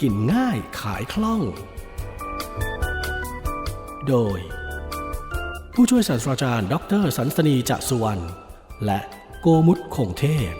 กินง่ายขายคล่อง โดย ผู้ช่วยศาสตราจารย์ดออเตอร์สันสนีจะสุวรรณ และโกมุตคงเทพ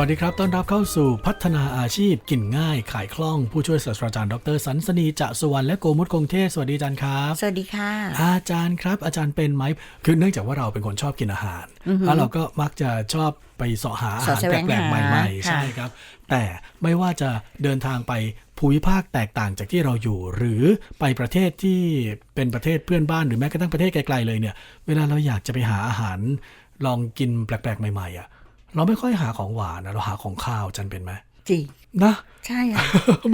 วัสดีครับ ต้อนรับเข้าสู่พัฒนาอาชีพกินง่ายขายคล่อง ผู้ช่วยศาสตราจารย์ดออเตอร์สันสนีจะสุวรรณและโกมุตคงเทพสวัสดีอาจารย์ครับ สวัสดีค่ะ อาจารย์ครับ อาจารย์เป็นไหมคือเนื่องจากว่าเราเป็นคนชอบกินอาหาร แล้วเราก็มักจะชอบไปเสาะหาอาหารเสาะแสวงแปลกๆหาใหม่ๆค่ะใช่ครับ แต่ไม่ว่าจะเดินทางไปภูมิภาคแตกต่างจากที่เราอยู่ หรือไปประเทศที่เป็นประเทศเพื่อนบ้านหรือแม้กระทั่งประเทศไกลๆเลยเนี่ย เวลาเราอยากจะไปหาอาหารลองกินแปลกๆใหม่ๆอะ เราไม่ค่อยหาของหวานนะเราหาของข้าวอาจันเป็นไหมจริงนะใช่ค่ะ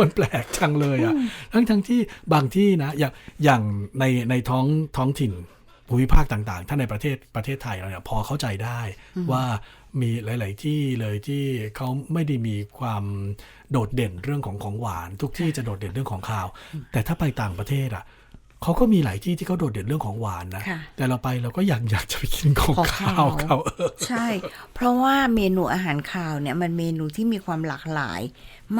มันแปลกจังเลยอะทั้งทั้งที่บางที่นะ อย่างอย่างในในท้องท้องถิ่นภูมิภาคต่างๆ ถ้าในประเทศประเทศไทยเราเนี่ยพอเข้าใจได้ว่ามีหลาย ๆ ที่เลยที่เขาไม่ได้มีความโดดเด่นเรื่องของของหวาน ทุกที่จะโดดเด่นเรื่องของข้าว แต่ถ้าไปต่างประเทศอะ เขาก็มีหลายที่ที่เขาโดดเด่นเรื่องของหวานนะค่ะแต่เราไปเราก็อยากอยากจะไปกินของของข้าข้าววเขาเออใช่ เพราะว่าเมนูอาหารคาวเนี่ยมันเมนูที่มีความหลากหลาย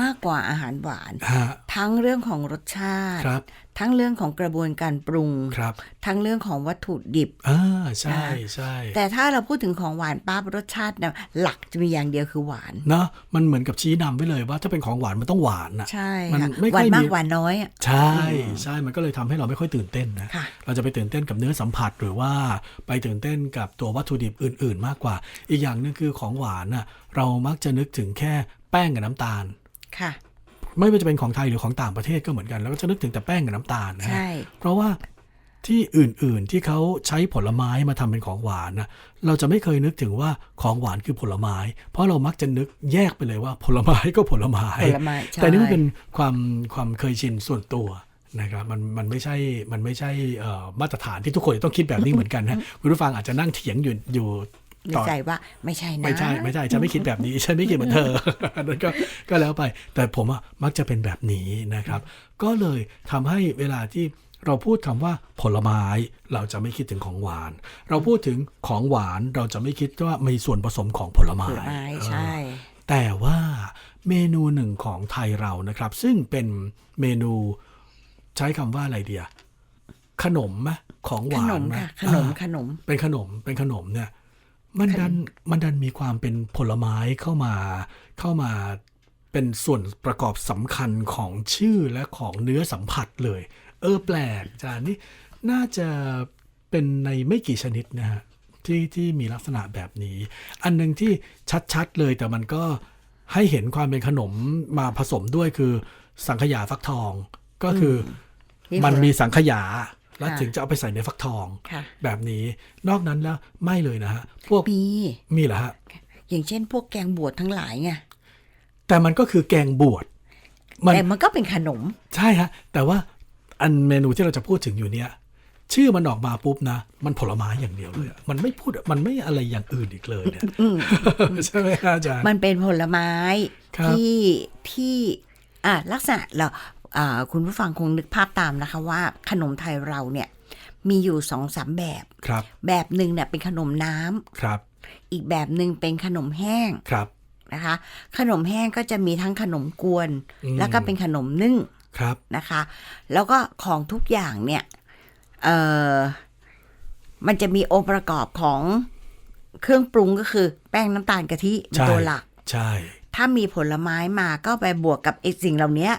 มากกว่าอาหารหวานฮะทั้งเรื่องของรสชาติครับ ทั้งเรื่องของกระบวนการปรุงครับ ทั้งเรื่องของวัตถุดิบอ่าใช่ใช่แต่ถ้าเราพูดถึงของหวานปั๊บรสชาติเนี่ยหลักจะมีอย่างเดียวคือหวานเนาะมันเหมือนกับชี้นำไว้เลยว่าถ้าเป็นของหวานมันต้องหวานนะใช่มันค่ะไม่หวานค่อยมากมีหวานน้อยอะใช่ใช่มันก็เลยทำให้เราไม่ค่อยตื่นเต้นนะค่ะเราจะไปตื่นเต้นกับเนื้อสัมผัสหรือว่าไปตื่นเต้นกับตัววัตถุดิบอื่น ๆ มากกว่า อีกอย่างหนึงคือของหวานน่ะเรามักจะนึกถึงแค่แป้งกับน้ำตาลค่ะ ไม่ว่าจะเป็นของไทยหรือของต่างประเทศก็เหมือนกัน แล้วก็จะนึกถึงแต่แป้งกับน้ำตาลนะฮะใช่เพราะว่าที่อื่นๆที่เขาใช้ผลไม้มาทำเป็นของหวานนะเราจะไม่เคยนึกถึงว่าของหวานคือผลไม้ เพราะเรามักจะนึกแยกไปเลยว่าผลไม้ก็ผลไม้ผลไม้ใช่แต่นี่มันเป็นความความเคยชินส่วนตัวนะครับมันมันไม่ใช่มันไม่ใช่เอ่อมาตรฐานที่ทุกคนจะต้องคิดแบบนี้เหมือนกันนะคุณผู้ฟังอาจจะนั่งเถียงอยู่อยู่ ในต่อใจว่าไม่ใช่นะ ไม่ใช่ไม่ใช่ฉันไม่คิดแบบนี้ฉันไม่คิดเหมือนเธอนั่นก็ก็แล้วไป แต่ผมอะมักจะเป็นแบบนี้นะครับ ก็เลยทำให้เวลาที่เราพูดคำว่าผลไม้เราจะไม่คิดถึงของหวาน เราพูดถึงของหวานเราจะไม่คิดว่ามีส่วนผสมของผลไม้ผลไม้ใช่เออแต่ว่าเมนูหนึ่งของไทยเรานะครับ ซึ่งเป็นเมนูใช้คำว่าอะไรเดียขนมไหมของหขวานนมไหมค่ะขนมอ่าขนม เป็นขนมเป็นขนมเนี่ย มันดันมันดันมีความเป็นผลไม้เข้ามาเข้ามาเป็นส่วนประกอบสำคัญของชื่อและของเนื้อสัมผัสเลย เออแปลกจานนี่น่าจะเป็นในไม่กี่ชนิดนะฮะที่ที่มีลักษณะแบบนี้ อันหนึ่งที่ชัดๆเลยแต่มันก็ให้เห็นความเป็นขนมมาผสมด้วยคือสังขยาฟักทองก็คืออมีมันผลมีสังขยา แล้วค่ะถึงจะเอาไปใส่ในฟักทองค่ะแบบนี้นอกนั้นแล้วไม่เลยนะฮะพวกมีมีเหรอฮะอย่างเช่น พวกแกงบวชทั้งหลายไงแต่มันก็คือแกงบวชมันแต่มันก็เป็นขนม ใช่ฮะ แต่ว่าอันเมนูที่เราจะพูดถึงอยู่เนี่ยชื่อมันออกมาปุ๊บนะ มันผลไม้อย่างเดียวเลยอะมันไม่พูดมันไม่อะไรอย่างอื่นอีกเลยเนี่ยใช่ไหมฮะอาจารย์มันเป็นผลไม้ครับที่ที่อะลักษณะเราอ่า คุณผู้ฟังคงนึกภาพตามนะคะว่าขนมไทยเราเนี่ยมีอยู่สองสามแบบครับ แบบหนึ่งเนี่ยเป็นขนมน้ำครับ อีกแบบหนึ่งเป็นขนมแห้งครับนะคะ ขนมแห้งก็จะมีทั้งขนมกวนอืมแล้วก็เป็นขนมนึ่งครับนะคะ แล้วก็ของทุกอย่างเนี่ยเออมันจะมีองค์ประกอบของเครื่องปรุงก็คือ แป้งน้ำตาลกะทิเป็นใช่ตัวหลัก ใช่ ถ้ามีผลไม้มาก็ไปบวกกับไอ้สิ่งเหล่านี้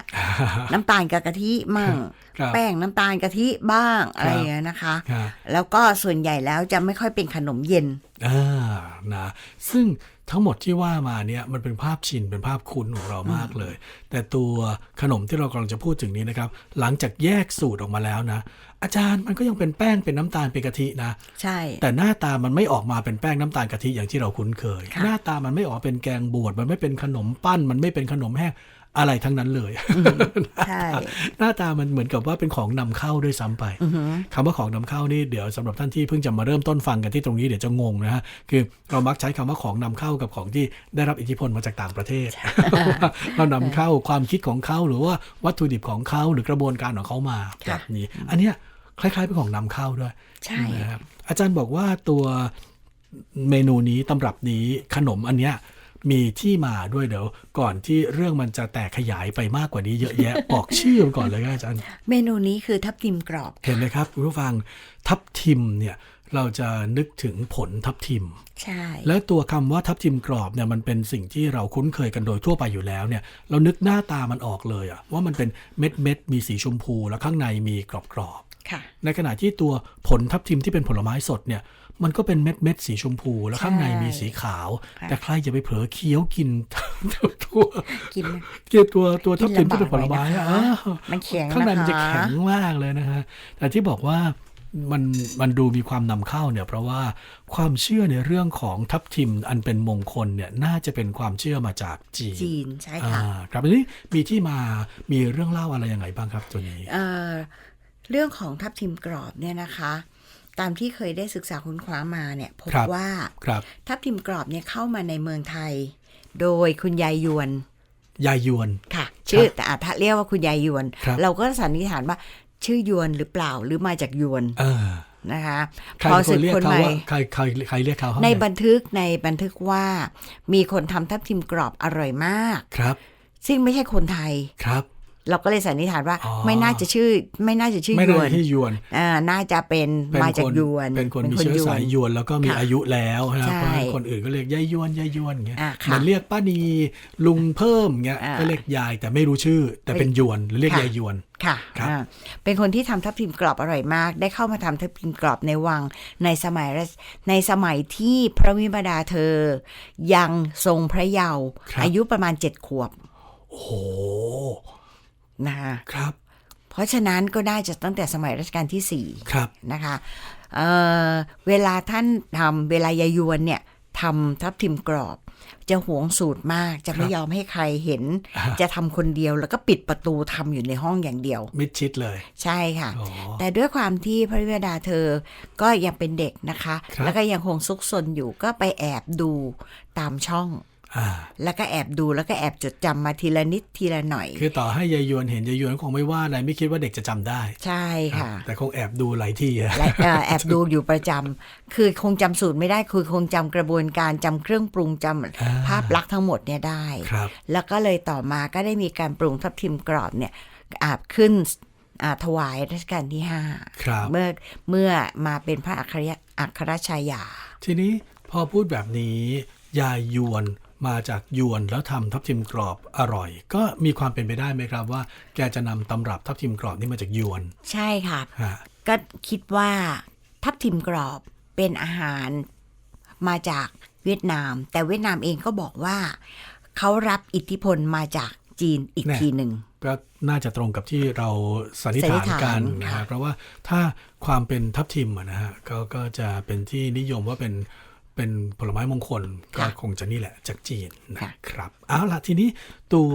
น้ำตาลกับกะทิมั่งครับแป้งน้ำตาลกะทิบ้างอะไรอย่างเงี้ยนะคะครับแล้วก็ส่วนใหญ่แล้วจะไม่ค่อยเป็นขนมเย็นอ่านะซึ่ง ทั้งหมดที่ว่ามาเนี่ยมันเป็นภาพชินเป็นภาพคุ้นของเรามากเลย แต่ตัวขนมที่เรากำลังจะพูดถึงนี้นะครับ หลังจากแยกสูตรออกมาแล้วนะ อาจารย์มันก็ยังเป็นแป้งเป็นน้ำตาลเป็นกะทินะ ใช่ แต่หน้าตามันไม่ออกมาเป็นแป้งน้ำตาลกะทิอย่างที่เราคุ้นเคยค่ะหน้าตามันไม่ออกเป็นแกงบวชมันไม่เป็นขนมปั้น มันไม่เป็นขนมแห้ง อะไรทั้งนั้นเลยใช่หน้าตามันเหมือนกับว่าเป็นของนำเข้าด้วยซ้ำไปคำว่าของนำเข้านี่เดี๋ยวสำหรับท่านที่เพิ่งจะมาเริ่มต้นฟังกันที่ตรงนี้เดี๋ยวจะงงนะฮะคือเรามักใช้คำว่าของนำเข้ากับของที่ได้รับอิทธิพลมาจากต่างประเทศเรานำเข้าความคิดของเขาหรือว่าวัตถุดิบของเขาหรือกระบวนการของเขามาแบบนี้อันเนี้ยคล้ายๆเป็นของนำเข้าด้วยใช่นะครับอาจารย์บอกว่าตัวเมนูนี้ตำรับนี้ขนมอันเนี้ย มีที่มาด้วยเดี๋ยวก่อนที่เรื่องมันจะแตกขยายไปมากกว่านี้เยอะแยะ บอกชื่อมันก่อนเลยครับอาจารย์ เมนูนี้คือทับทิมกรอบ เห็นไหมครับคุณผู้ฟังทับทิมเนี่ยเราจะนึกถึงผลทับทิม ใช่ แล้วตัวคำว่าทับทิมกรอบเนี่ยมันเป็นสิ่งที่เราคุ้นเคยกันโดยทั่วไปอยู่แล้วเนี่ย เรานึกหน้าตามันออกเลยอะว่ามันเป็นเม็ดเม็ดๆมีสีชมพู แล้วข้างในมีกรอบกรอบค่ะๆในขณะที่ตัวผลทับทิมที่เป็นผลไม้สดเนี่ย มันก็เป็นเม็ดเม็ดๆสีชมพู แล้วข้างในมีสีขาวค่ะแต่ใครจะไปเผลอเคี้ยวกินตัวกินเกี่ยวตัวตัวทับทิมที่เป็นผลไม้อะกินลำบากหน่อยนะคะอ้าวมันแข็งข้างในมันจะนะคะแข็งมากเลยนะฮะแต่ที่บอกว่ามันมันดูมีความนำเข้าเนี่ย เพราะว่าความเชื่อในเรื่องของทับทิมอันเป็นมงคลเนี่ยน่าจะเป็นความเชื่อมาจากจีนจีนใช่อ่าค่ะครับอันนี้มีที่มามีเรื่องเล่าอะไรยังไงบ้างครับตัวนี้เอ่อเรื่องของทับทิมกรอบเนี่ยนะคะ ตามที่เคยได้ศึกษาค้นคว้ามาเนี่ยพบครับว่าครับทับทิมกรอบเนี่ยเข้ามาในเมืองไทย โดยคุณยายยวนยายยวนค่ะ ชื่อแต่อาถ้าเรียกว่าคุณยายยวนครับเราก็สันนิษฐานว่าชื่อยวนหรือเปล่าหรือมาจากยวนเออนะคะใครพอเป็นคศึนกเรียกคนเขาใหม่ว่าใครใครใครเรียกเขาในว่าไงบันทึกในบันทึกว่ามีคนทำทับทิมกรอบอร่อยมากครับ ซึ่งไม่ใช่คนไทยครับ เราก็เลยสันนิษฐานว่าอ๋อไม่น่าจะชื่อ ไม่น่าจะชื่อไม่ยได้วนที่ยวนอ่าน่าจะเป็นเป็นมาจากคนยวน เป็นคนมีเชื้อสายยวนแล้วก็มีค่ะอายุแล้วนะครับใช่เพราะฉะนั้นคนอื่นก็เรียกยายยวนยายยวนอย่างเงี้ยอ่าค่ะเหมือนเรียกป้านีลุงเพิ่มเงี้ยอ่าก็เรียกยายแต่ไม่รู้ชื่อ แต่เป็นยวนหรือเรียกค่ะยายยวนค่ะครับอ่าเป็นคนที่ทำทับทิมกรอบอร่อยมาก ได้เข้ามาทำทับทิมกรอบในวังในสมัยรัชในสมัยที่พระวิมดาเธอ ยังทรงพระเยาว์ครับอายุประมาณเจ็ดขวบ โอ้โห นะคะครับ เพราะฉะนั้นก็ได้จากตั้งแต่สมัยรัชกาลที่สี่ครับนะคะเอ่อเวลาท่านทำเวลายายวนเนี่ยทำทับทิมกรอบ จะหวงสูตรมากจะไม่ครับยอมให้ใครเห็นอ่าจะทำคนเดียวแล้วก็ปิดประตูทำอยู่ในห้องอย่างเดียว มิดชิดเลย ใช่ค่ะอ๋อแต่ด้วยความที่พระวิดาเธอก็ยังเป็นเด็กนะคะครับแล้วก็ยังคงซุกซนอยู่ก็ไปแอบดูตามช่องอ่า แล้วก็แอบดูแล้วก็แอบจดจำมาทีละนิดทีละหน่อย คือต่อให้ยายยวนเห็นยายยวนคงไม่ว่าอะไรไม่คิดว่าเด็กจะจำได้ ใช่ค่ะ แต่คงแอบดูหลายที่อะและเอ่อแอบดูอยู่ประจำคือคงจำสูตรไม่ได้คือคงจำกระบวนการจำเครื่องปรุงจำอ่าภาพลักษณ์ทั้งหมดเนี่ยได้ครับแล้วก็เลยต่อมาก็ได้มีการปรุงทับทิมกรอบเนี่ยอาบขึ้นอ่าถวายรัชกาลที่ห้าครับเมื่อเมื่อมาเป็นพระอัครยอัครชายา ทีนี้พอพูดแบบนี้ยายยวนมาจากยวนแล้วทำทับทิมกรอบอร่อย ก็มีความเป็นไปได้ไหมครับว่า แกจะนำตำรับทับทิมกรอบนี่มาจากยวน ใช่ค่ะฮะก็คิดว่าทับทิมกรอบเป็นอาหารมาจากเวียดนาม แต่เวียดนามเองก็บอกว่า เขารับอิทธิพลมาจากจีนอีกทีหนึ่งก็น่าจะตรงกับที่เราสันนิษฐานกันสันนิษฐานนะค่ะฮะเพราะว่าถ้าความเป็นทับทิมอะนะฮะก็ก็จะเป็นที่นิยมว่าเป็น เป็นผลไม้มงคลก็คงจะนี่แหละจากจีนนะครับเอาล่ะทีนี้ตัว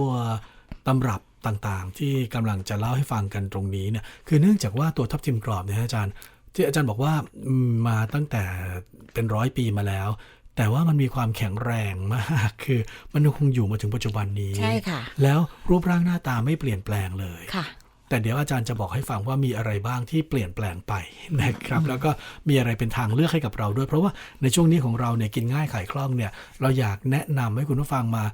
ตำรับต่างๆ ที่กำลังจะเล่าให้ฟังกันตรงนี้เนี่ยคือเนื่องจากว่าตัวทับทิมกรอบเนี่ยฮะอาจารย์ ที่อาจารย์บอกว่าอืมมาตั้งแต่เป็นร้อยปีมาแล้ว แต่ว่ามันมีความแข็งแรงมาก คือมันคงอยู่มาถึงปัจจุบันนี้ใช่ค่ะ แล้วรูปร่างหน้าตาไม่เปลี่ยนแปลงเลยค่ะ แต่เดี๋ยวอาจารย์จะบอกให้ฟังว่ามีอะไรบ้างที่เปลี่ยนแปลงไปนะครับ แล้วก็มีอะไรเป็นทางเลือกให้กับเราด้วย เพราะว่าในช่วงนี้ของเราเนี่ยกินง่ายขายคล่องเนี่ยเราอยากแนะนำให้คุณผู้ฟังมา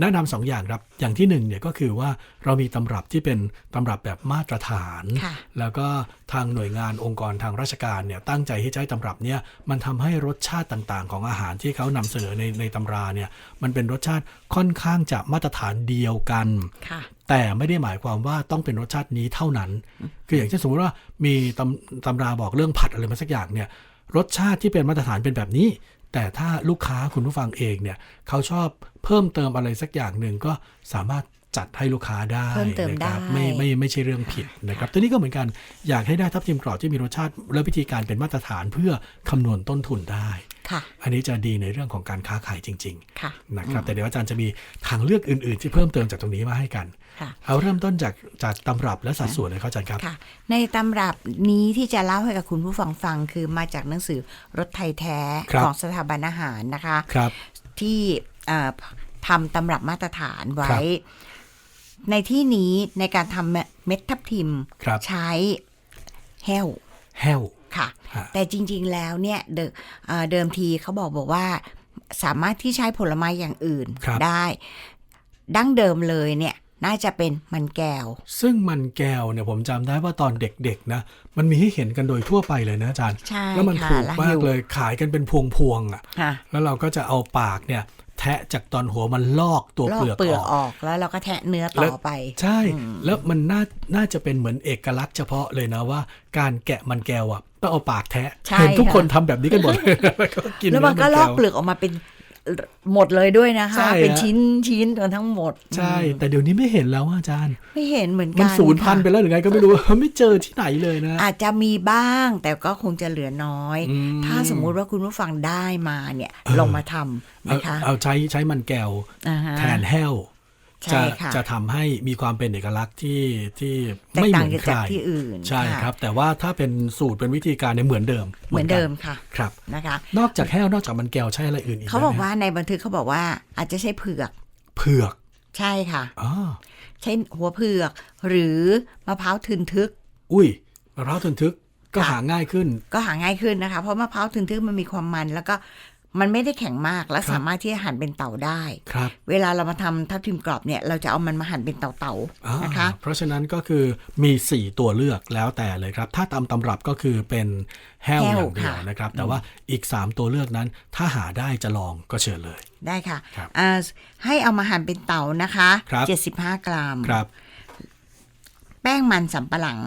แนะนำสองอย่างครับ อย่างที่หนึ่งเนี่ยก็คือว่าเรามีตำรับที่เป็นตำรับแบบมาตรฐานค่ะแล้วก็ทางหน่วยงานองค์กรทางราชการเนี่ยตั้งใจที่จะให้ตำรับเนี่ยมันทำให้รสชาติต่างๆ ของอาหารที่เขานำเสนอในในตำราเนี่ยมันเป็นรสชาติค่อนข้างจะมาตรฐานเดียวกันค่ะแต่ไม่ได้หมายความว่าต้องเป็นรสชาตินี้เท่านั้น คืออย่างเช่นสมมติว่ามีตำตำราบอกเรื่องผัดอะไรมาสักอย่างเนี่ย รสชาติที่เป็นมาตรฐานเป็นแบบนี้ แต่ถ้าลูกค้าคุณผู้ฟังเองเนี่ยเขาชอบเพิ่มเติมอะไรสักอย่างหนึ่งก็สามารถจัดให้ลูกค้าได้เพิ่มเติมนะครับได้ไม่ไม่ไม่ใช่เรื่องผิดนะครับตัวนี้ก็เหมือนกันอยากให้ได้ทับทิมกรอบที่มีรสชาติและวิธีการเป็นมาตรฐานเพื่อคำนวณต้นทุนได้ค่ะ อันนี้จะดีในเรื่องของการค้าขายจริงค่ะๆนะครับแต่เดี๋ยวอาจารย์จะมีทางเลือกอื่น ๆ ที่เพิ่มเติมจากตรงนี้มาให้กันค่ะเอาเริ่มต้นจากจากตำรับและสัดส่วนเลยครับอาจารย์ครับค่ะในตำรับนี้ที่จะเล่าให้กับคุณผู้ฟังฟังคือมาจากหนังสือรถไทยแท้ครับของสถาบันอาหารนะคะครับที่เอ่อทำตำรับมาตรฐานไว้ครับในที่นี้ในการทำเม็ดทับทิมครับใช้แห้วแห้ว ค่ะฮะแต่จริง ๆ แล้วเนี่ยเดิมเอ่อเดิมทีเขาบอกบอกว่าสามารถที่ใช้ผลไม้อย่างอื่นครับได้ ดั้งเดิมเลยเนี่ยน่าจะเป็นมันแก้ว ซึ่งมันแก้วเนี่ยผมจำได้ว่าตอนเด็กๆนะ มันมีให้เห็นกันโดยทั่วไปเลยนะอาจารย์ใช่แล้วมันค่ะถูกแล้วมากหิวเลยขายกันเป็นพวงๆอะค่ะ แล้วเราก็จะเอาปากเนี่ย แทะจากตอนหัวมันลอกตัวลอเปกลือกเปลืออกอกออกแล้วเราก็แทะเนื้อแล้ต่วอไป ใช่ แล้วมันน่าน่าจะเป็นเหมือนเอกลักษณ์เฉพาะเลยนะว่า การแกะมันแก้วอะต้องเอาปากแทะใช่เห็นทุกค่ะคนทำแบบนี้กันหมดเลยแล้วก็กินแล้วมันก็เอลอกแวเปลือกออกมาเป็น หมดเลยด้วยนะคะใช่เป็นฮะชิ้นชิ้นกันทั้งหมด ใช่ แต่เดี๋ยวนี้ไม่เห็นแล้วอะอาจารย์ ไม่เห็นเหมือนกัน มันสูญพันธุ์ไปค่ะแล้วหรือไงก็ไม่รู้ไม่เจอที่ไหนเลยนะ อาจจะมีบ้างแต่ก็คงจะเหลือน้อยอืมถ้าสมมุติว่าคุณผู้ฟังได้มาเนี่ยเออลองมาทำเอานะคะ เอาใช้ใช้มันแก้วอ่าฮะแทนแห้วใช่ จะค่ะจะทำให้มีความเป็นเอกลักษณ์ที่ที่แตกไม่เหต่างมือนใครจากที่อื่น ใช่ะครับ แต่ว่าถ้าเป็นสูตรเป็นวิธีการเนี่ยเหมือนเดิม เหมือนเดิมกัค่ะครับนะคะ นอกจากแห้วนอกจากมันแก้วใช้อะไรอื่นอีกเขาบอกไหมว่าในบันทึกเขาบอกว่าอาจจะใช้เผือก เผือก ใช่ค่ะอ๋อใช้หัวเผือก หรือมะพร้าวทึนทึก อุ้ยมะพร้าวทึนทึกก็ค่ะหาง่ายขึ้น ก็หาง่ายขึ้นนะคะ เพราะมะพร้าวทึนทึกมันมีความมันแล้วก็ มันไม่ได้แข็งมากและครับสามารถที่จะหั่นเป็นเต่าได้ครับเวลาเรามาทำทับทิมกรอบเนี่ยเราจะเอามันมาหั่นเป็นเต่าอ่าๆนะคะ เพราะฉะนั้นก็คือมี 4 ตัวเลือกแล้วแต่เลยครับ ถ้าตามตำรับก็คือเป็นแห้วแห้อวย่างเดียวค่ะนะครับ แต่ว่าอีก 3 ตัวเลือกนั้น ถ้าหาได้จะลองก็เชิญเลย ได้ค่ะครับอ่าให้เอามาหั่นเป็นเต่านะคะครับ75 กรัมครับ แป้งมันสำปะหลัง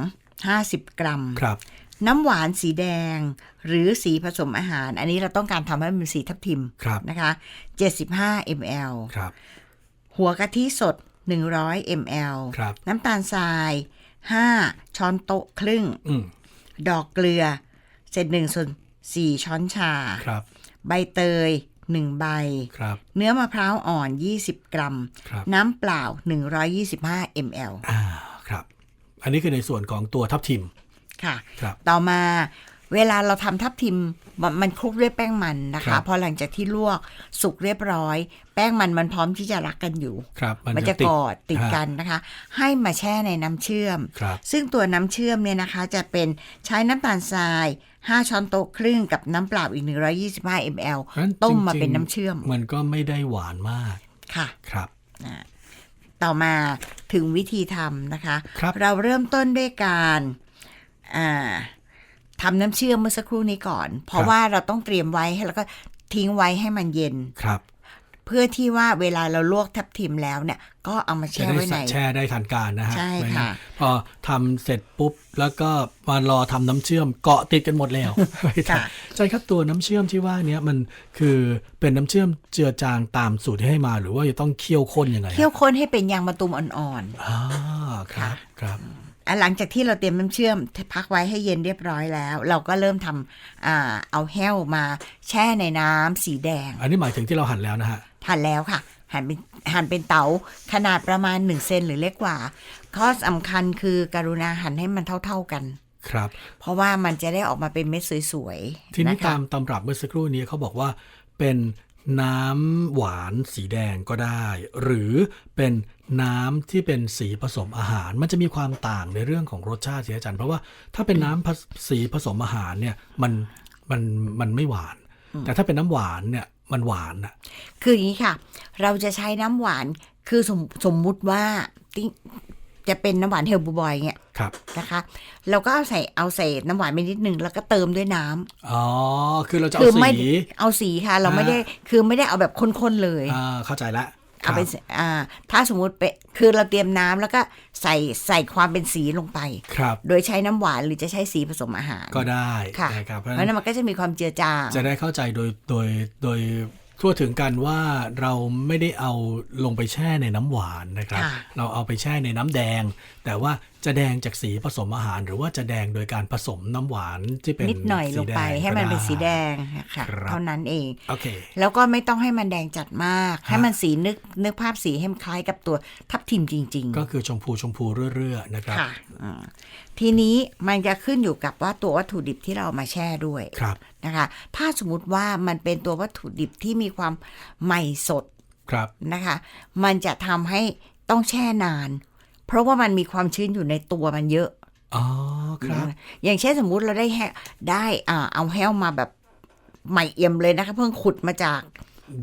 50 กรัมครับ น้ำหวานสีแดง หรือสีผสมอาหาร อันนี้เราต้องการทำให้มันเป็นสีทับทิมครับนะคะ75 ml ครับหัวกะทิสด 100 ml ครับน้ำตาลทราย 5 ช้อนโต๊ะครึ่งอืมดอกเกลือ เศษหนึ่งส่วนสี่ช้อนชาครับ ใบเตย1ใบครับเนื้อมะพร้าวอ่อน 20 กรัมครับน้ำเปล่า 125 ml อ่าครับ อันนี้คือในส่วนของตัวทับทิม ค่ะครับต่อมาเวลาเราทำทับทิมมันมันคลุกด้วยแป้งมันนะครัคะบพอหลังจากที่ลวกสุกเรียบร้อย แป้งมันมันพร้อมที่จะรักกันอยู่ครับมันจะติดกอดติดกันนะคะ ให้มาแช่ในน้ำเชื่อมครับซึ่งตัวน้ำเชื่อมเนี่ยนะคะ จะเป็นใช้น้ำตาลทราย 5 ช้อนโต๊ะครึ่งกับน้ำเปล่าอีก 125 ml งั้นต้มมาจริงๆเป็นน้ำเชื่อม มันก็ไม่ได้หวานมากค่ะครับต่อมาถึงวิธีทำนะคะครับเราเริ่มต้นด้วยการ อ่าทำน้ำเชื่อมเมื่อสักครู่นี้ก่อน เพราะว่าเราต้องเตรียมไว้ให้แล้วก็ทิ้งไว้ให้มันเย็นครับ เพื่อที่ว่าเวลาเราลวกทับทิมแล้วเนี่ย ก็เอามาจะแช่ได้ไว้ในแช่ได้ทันการนะฮะใช่ไม่งั้นค่ะพอทำเสร็จปุ๊บแล้วก็มารอทำน้ำเชื่อมเกาะติดกันหมดแล้วไม่ทันค่ะใช่ครับตัวน้ำเชื่อมที่ว่าเนี้ยมันคือเป็นน้ำเชื่อมเจือจางตามสูตรที่ให้มาหรือว่าจะต้องเคี่ยวข้นยังไงเคี่ยวข้นให้เป็นยางมะตูมอ่อนอ่าครับครับๆอะ หลังจากที่เราเตรียมน้ำเชื่อมพักไว้ให้เย็นเรียบร้อยแล้ว เราก็เริ่มทำอ่าเอาแห้วมาแช่ในน้ำสีแดง อันนี้หมายถึงที่เราหั่นแล้วนะฮะหั่นแล้วค่ะ หั่นเป็นหั่นเป็นเต๋าขนาดประมาณ1เซนหรือเล็กกว่า ข้อสำคัญคือการุณาหั่นให้มันเท่า ๆกันครับ เพราะว่ามันจะได้ออกมาเป็นเม็ดสวยๆ ทีนี้ะคะตามตำรับเมื่อสักครู่นี้เขาบอกว่าเป็น น้ำหวานสีแดงก็ได้ หรือเป็นน้ำที่เป็นสีผสมอาหาร มันจะมีความต่างในเรื่องของรสชาติเสียอาจารย์เพราะว่าถ้าเป็นน้ำผสสีผสมอาหารเนี่ยมันมันมันไม่หวาน แต่ถ้าเป็นน้ำหวานเนี่ยมันหวานอะคืออย่างนี้ค่ะ เราจะใช้น้ำหวานคือสมสมมุติว่าที่ จะเป็นน้ำหวานเฮลบูบอยเงี้ยครับนะคะ เราก็เอาใส่เอาใส่น้ำหวานไปนิดนึงแล้วก็เติมด้วยน้ำอ๋อคือเราจะคืเอาไม่สีเอาสีค่ะ เราไม่อ่าได้คือไม่ได้เอาแบบข้นๆเลยอ่าเข้าใจละเอาไปครับอ่าถ้าสมมุติไปคือเราเตรียมน้ำแล้วก็ใส่ใส่ความเป็นสีลงไป ครับ โดยใช้น้ำหวานหรือจะใช้สีผสมอาหาร ก็ได้ค่ะนะครับเพราะเพฉะราะนั้ฉะนั้นนมันก็จะมีความเจือจาง จะได้เข้าใจโดยโดยโดย ทั่วถึงกันว่าเราไม่ได้เอาลงไปแช่ในน้ำหวานนะครับค่ะเราเอาไปแช่ในน้ำแดง แต่ว่าจะแดงจากสีผสมอาหาร หรือว่าจะแดงโดยการผสมน้ำหวานที่เป็นนิดหน่อยลงไปสีแดให้มันเป็นก็ไสีแดงค่ะครับเท่านั้นเองโอเคแล้วก็ไม่ต้องให้มันแดงจัดมากฮะให้มันสีนึกนึกภาพสีให้มันคล้ายกับตัวทับทิมจริงก็คือชมพูชมพูเรื่อยๆนะครับๆค่ะอ่าทีนี้มันจะขึ้นอยู่กับว่าตัววัตถุดิบที่เราเอามาแช่ด้วยครับนะคะ ถ้าสมมติว่ามันเป็นตัววัตถุดิบที่มีความใหม่สดครับนะคะ มันจะทำให้ต้องแช่นาน เพราะว่ามันมีความชื้นอยู่ในตัวมันเยอะอ๋อครับ อย่างเช่นสมมุติเราได้แฮได้อ่าเอาแห้วมาแบบใหม่เอี่ยมเลยนะคะเพิ่งขุดมาจาก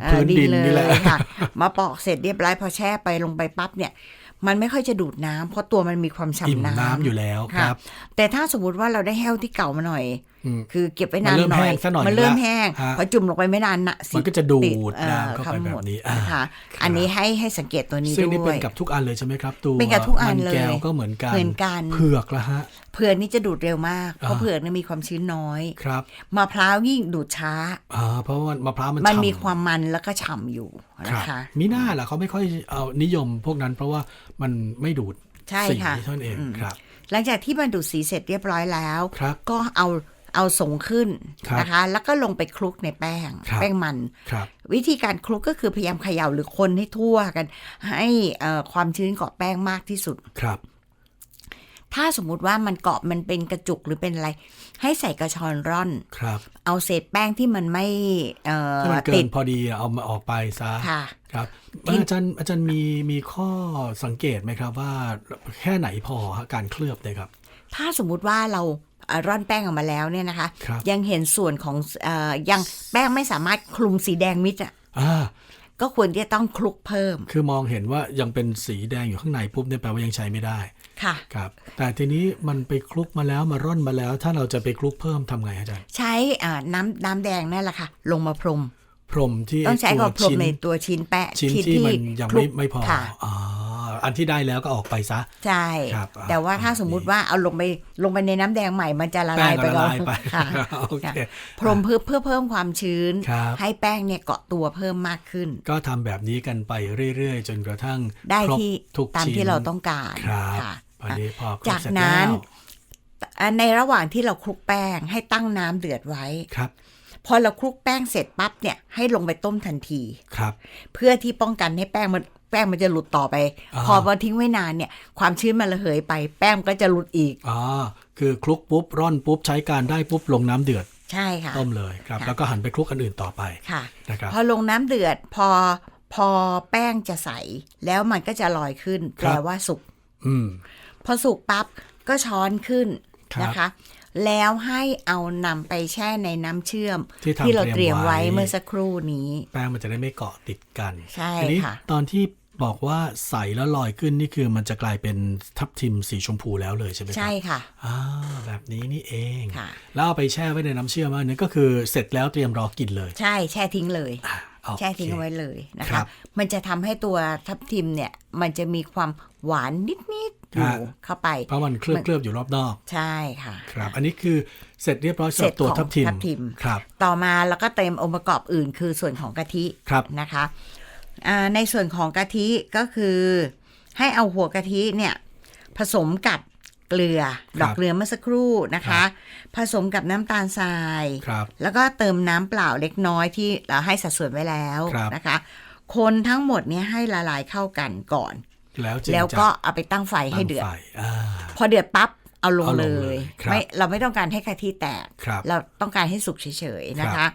เอ่อพื้นดินนี่แหละเลยค่ะ มาปอกเสร็จเรียบร้อยพอแช่ไปลงไปปั๊บเนี่ย มันไม่ค่อยจะดูดน้ำเพราะตัวมันมีความอิ่มฉ่ำน้ำน้ำอยู่แล้วคค่ะรับ แต่ถ้าสมมติว่าเราได้แห้วที่เก่ามาหน่อยอืม คือเก็บไว้นานมันเริ่มหน่อยแห้งซะหน่อยมันเริ่มละแห้งฮะพอจุ่มลงไปไม่นานนะมันก็จะดูดติน้ำเข้าไปอ่อแบบนี้อ่านะคะครับอันนี้ให้ให้สังเกตตัวนี้ซึ่งนี่ด้เป็วนยกับทุกอันเลยใช่ไหมครับตัวเป็นกับทุกอันมัเลยแก้วก็เหมือนกันเหมือนกันเผือกละฮะเผือกนี่จะดูดเร็วมากเพราะอ่าเผือกเนี่ยมีความชื้นน้อยครับมะพร้าวยิ่งดูดช้าอ่าเพราะว่ามะพร้าวมันมันฉ่ำมีความมันแล้วก็ฉ่ำอยู่ครันะบคะมีหน้าล่ะเขาไม่ค่อยเอานิยมพวกนั้น เพราะว่ามันไม่ดูดใช่สีค่ะเท่านั้นเองอืมครับ หลังจากที่มันดูดสีเสร็จเรียบร้อยแล้วครับก็เอา เอาส่งขึ้นครับนะคะ แล้วก็ลงไปคลุกในแป้งครับแป้งมันครับวิธีการคลุกก็คือพยายามเขย่าหรือคนให้ทั่วกัน ให้เอ่อความชื้นเกาะแป้งมากที่สุดครับ ถ้าสมมุติว่ามันเกาะมันเป็นกระจุกหรือเป็นอะไร ให้ใส่กระชอนร่อนครับ เอาเศษแป้งที่มันไม่เอ่อถ้ามันเกิตินดพอดีเอามาออกไปซะค่ะครับที่อาจารย์อาจารย์มีมีข้อสังเกตไหมครับว่าแค่ไหนพอฮะการเคลือบเนี่ยครับ ถ้าสมมุติว่าเราเอ่อ ร่อนแป้งออกมาแล้วเนี่ยนะคะครับยังเห็นส่วนของเอ่อยังแป้งไม่สามารถคลุมสีแดงมิดอะอ่าก็ควรที่จะต้องคลุกเพิ่ม คือมองเห็นว่ายังเป็นสีแดงอยู่ข้างในปุ๊บเนี่ยแปลว่ายังใช้ไม่ได้ ค่ะ ครับ แต่ทีนี้มันไปคลุกมาแล้วมาร่อนมาแล้ว ถ้าเราจะไปคลุกเพิ่มทำไงอาจารย์ ใช้อ่าน้ำน้ำแดงนั่นแหละค่ะ ลงมาพรม พรมที่ต้องใช้ตัคววามพรมชิ้นในตัวชิ้นแปะชิ้นที่มันยังคลุไม่กไม่พอค่ะอ๋อ อันที่ได้แล้วก็ออกไปซะ ใช่ครับอ่าแต่ว่าถ้าสมมุติว่าเอาลงไปลงไปในน้ำแดงใหม่มันจะละลายไปแป้งก็ก่อนละลายไปค่ะโอเคค่ะพรมเพื่อเพื่อเพิ่มความชื้นครับให้แป้งเนี่ยเกาะตัวเพิ่มมากขึ้น ก็ทำแบบนี้กันไปเรื่อยๆ จนกระทั่งได้ครบที่ทุกตามชิ้นที่เราต้องการครับค่ะอันนี้พอครบจากเสร็จนั้นแล้วอะในระหว่างที่เราคลุกแป้งให้ตั้งน้ำเดือดไว้ครับพอเราคลุกแป้งเสร็จปั๊บเนี่ยให้ลงไปต้มทันทีครับ เพื่อที่ป้องกันให้แป้งมันแป้งมันจะหลุดต่อไปอ่าพอมาทิ้งไว้นานเนี่ย ความชื้นมันระเหยไป แป้งมันก็จะหลุดอีกอ๋อคือคลุกปุ๊บร่อนปุ๊บใช้การได้ปุ๊บลงน้ำเดือดใช่ค่ะต้มเลยครับค่ะแล้วก็หันไปคลุกอันอื่นต่อไปค่ะนะครับพอลงน้ำเดือดพอพอแป้งจะใสแล้วมันก็จะลอยขึ้นคแปรัลบว่าสุกอืมพอสุกปั๊บก็ช้อนขึ้นครับนะคะ แล้วให้เอานำไปแช่ในน้ำเชื่อม ที่ทำเราเตรียมไว้เตรียมไว้เมื่อสักครู่นี้ แป้งมันจะได้ไม่เกาะติดกันใช่ทีนี้ค่ะตอนที่ บอกว่าใสแล้วลอยขึ้นนี่คือมันจะกลายเป็นทับทิมสีชมพูแล้วเลยใช่ไหมครับใช่ค่ะอ่าแบบนี้นี่เองค่ะแล้วเอาไปแช่ไว้ในน้ำเชื่อมอันนี้ก็คือเสร็จแล้วเตรียมรอกินเลย ใช่แช่ทิ้งเลยอ่าโอเคแช่ทิ้งเอาไว้เลยนะครัคะบมันจะทำให้ตัวทับทิมเนี่ยมันจะมีความหวานนิดๆอยู่ฮะเข้าไป เพราะมันเคลือบมันเคลือบอยู่รอบนอกใช่ค่ะครับ อันนี้คือเสร็จเรียบร้อยสำหเสร็รัจบตัวของทับทิมทับทิมครับ ต่อมาแล้วก็เติมองค์ประกอบอื่น คือส่วนของกะทิครับนะคะอ่า ในส่วนของกะทิก็คือให้เอาหัวกะทิเนี่ยผสมกับเกลือดอกเกลือเมื่อสักครู่นะคะ ผสมกับน้ำตาลทรายครับแล้วก็เติมน้ำเปล่าเล็กน้อยที่เราให้สัดส่วนไว้แล้วครับนะคะ คนทั้งหมดเนี้ให้ละลายเข้ากันก่อน แล้วจึงแล้วจะก็เอาไปตั้งไฟให้เดือดตั้งไฟอ่าพอเดือดปั๊บ เอาลงเอาลงเลเลยยครับไม่เราไม่ต้องการให้กะทิแตกครับเราต้องการให้สุกเฉยๆนะครัคะบ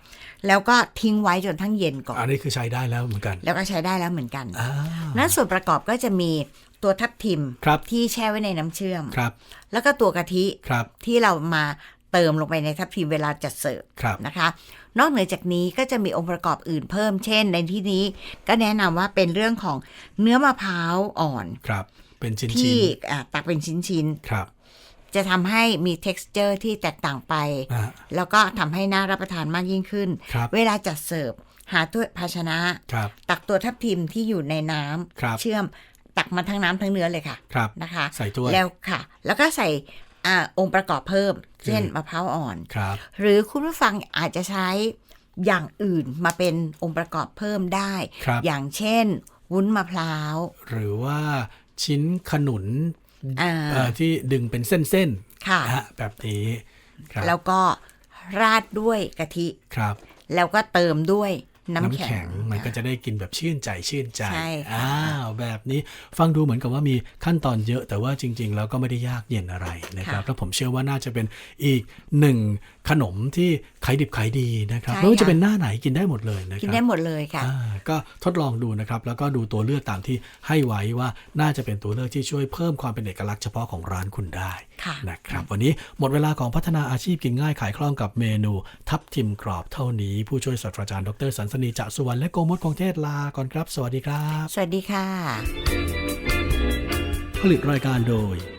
แล้วก็ทิ้งไว้จนทั้งเย็นก่อนอันนี้คือใช้ได้แล้วเหมือนกัน แล้วก็ใช้ได้แล้วเหมือนกันอ่านั้นส่วนประกอบก็จะมีตัวทับทิมครับที่แช่ไว้ในน้ำเชื่อมครับแล้วก็ตัวกะทิครับที่เรามาเติมลงไปในทับทิมเวลาจัดเสิร์ฟครับนะคะ นอกเหนือจากนี้ก็จะมีองค์ประกอบอื่นเพิ่ม เช่น ในที่นี้ก็แนะนำว่าเป็นเรื่องของเนื้อมะพร้าวอ่อนครับ เป็นชิ้นที่ชิ้นอ่าตักเป็นชิ้นครับๆ จะทำให้มี texture ที่แตกต่างไปอ่าแล้วก็ทำให้น่ารับประทานมากยิ่งขึ้นครับเวลาจัดเสิร์ฟหาถ้วยภาชนะครับตักตัวทับทิมที่อยู่ในน้ำครับเชื่อมตักมาทั้งน้ำทั้งเนื้อเลยค่ะครับนะคะใส่ถ้วยแล้วค่ะ แล้วก็ใส่อาองค์ประกอบเพิ่มคือเช่นมะพร้าวอ่อนครับหรือคุณผู้ฟังอาจจะใช้อย่างอื่นมาเป็นองค์ประกอบเพิ่มได้ครับอย่างเช่น วุ้นมะพร้าว หรือว่าชิ้นขนุนอ่าเอ่อ ที่ดึงเป็นเส้นค่ะๆนะฮะแบบนี้ครับแล้วก็ราดด้วยกะทิครับ แล้วก็เติมด้วยน้ำน้ำแข็แข็งงมันก็จะได้กินแบบชื่นใจชื่นใจใช่ค่ะอ้าวแบบนี้ฟังดูเหมือนกับว่ามีขั้นตอนเยอะแต่ว่าจริง ๆ แล้วก็ไม่ได้ยากเย็นอะไรนะครับแล้วผมเชื่อว่าน่าจะเป็นอีกหนึ่ง ขนมที่ขายดิบขายดีนะครับใช่ไม่ว่าจะค่ะเป็นหน้าไหนกินได้หมดเลยนะคกินรับได้หมดเลยค่ะอ่าก็ทดลองดูนะครับ แล้วก็ดูตัวเลือกตามที่ให้ไว้ว่าน่าจะเป็นตัวเลือกที่ช่วยเพิ่มความเป็นเอกลักษณ์เฉพาะของร้านคุณได้ค่ะนะครับวันนี้หมดเวลาของพัฒนาอาชีพกินง่ายขายคล่องกับเมนูทับทิมกรอบเท่านี้ ผู้ช่วยศาสตราจารย์ดรสันสนีจะสุวรรณและโกมดคงเทศลาก่อนครับ สวัสดีครับ สวัสดีค่ะ ผลิตรายการโดย